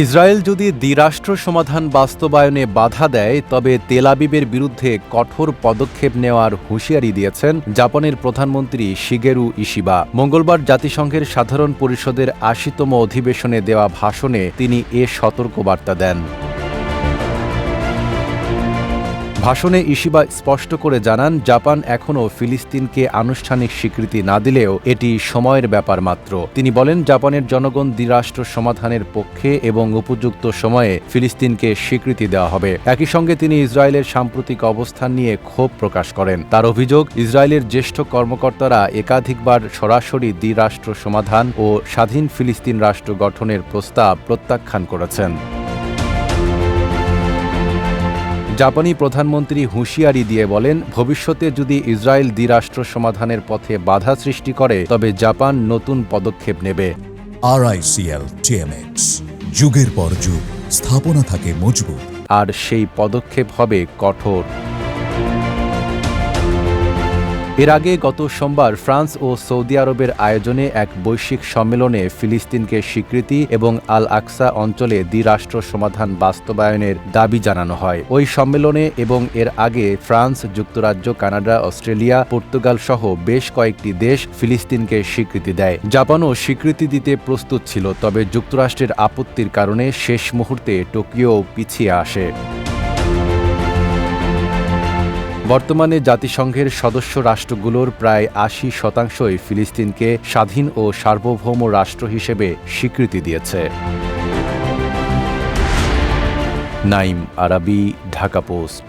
Israel যদি দ্বিরাষ্ট্র সমাধান বাস্তবায়নে বাধা দেয়, তবে তেলাবিবের বিরুদ্ধে কঠোর পদক্ষেপ নেওয়ার হুঁশিয়ারি দিয়েছেন জাপানের প্রধানমন্ত্রী শিগেরু ইশিবা। মঙ্গলবার জাতিসংঘের সাধারণ পরিষদের আশিতম অধিবেশনে দেওয়া ভাষণে তিনি এ সতর্কবার্তা দেন। ভাষণে ইশিবা স্পষ্ট করে জানান, জাপান এখনও ফিলিস্তিনকে আনুষ্ঠানিক স্বীকৃতি না দিলেও এটি সময়ের ব্যাপার মাত্র। তিনি বলেন, জাপানের জনগণ দ্বিরাষ্ট্র সমাধানের পক্ষে এবং উপযুক্ত সময়ে ফিলিস্তিনকে স্বীকৃতি দেওয়া হবে। একই সঙ্গে তিনি ইসরায়েলের সাম্প্রতিক অবস্থান নিয়ে ক্ষোভ প্রকাশ করেন। তার অভিযোগ, ইসরায়েলের জ্যেষ্ঠ কর্মকর্তারা একাধিকবার সরাসরি দ্বিরাষ্ট্র সমাধান ও স্বাধীন ফিলিস্তিন রাষ্ট্র গঠনের প্রস্তাব প্রত্যাখ্যান করেছেন। জাপানি প্রধানমন্ত্রী হুঁশিয়ারি দিয়ে বলেন ভবিষ্যতে যদি ইসরায়েল দ্বিরাষ্ট্র সমাধানের পথে বাধা সৃষ্টি করে তবে জাপান নতুন পদক্ষেপ নেবে। আরআইসিএল টিএমএক্স যুগের পর যুগ স্থাপনা থাকে মজবুত। আর সেই পদক্ষেপ হবে কঠোর। এর আগে গত সোমবার ফ্রান্স ও সৌদি আরবের আয়োজনে এক বৈশ্বিক সম্মেলনে ফিলিস্তিনকে স্বীকৃতি এবং আল আকসা অঞ্চলে দ্বিরাষ্ট্র সমাধান বাস্তবায়নের দাবি জানানো হয়। ওই সম্মেলনে এবং এর আগে ফ্রান্স, যুক্তরাজ্য, কানাডা, অস্ট্রেলিয়া, পর্তুগাল সহ বেশ কয়েকটি দেশ ফিলিস্তিনকে স্বীকৃতি দেয়। জাপানও স্বীকৃতি দিতে প্রস্তুত ছিল, তবে যুক্তরাষ্ট্রের আপত্তির কারণে শেষ মুহূর্তে টোকিও পিছিয়ে আসে। বর্তমানে জাতিসংঘের সদস্য রাষ্ট্রগুলোর প্রায় আশি শতাংশই ফিলিস্তিনকে স্বাধীন ও সার্বভৌম রাষ্ট্র হিসেবে স্বীকৃতি দিয়েছে। নাইম আরাবি, ঢাকা পোস্ট।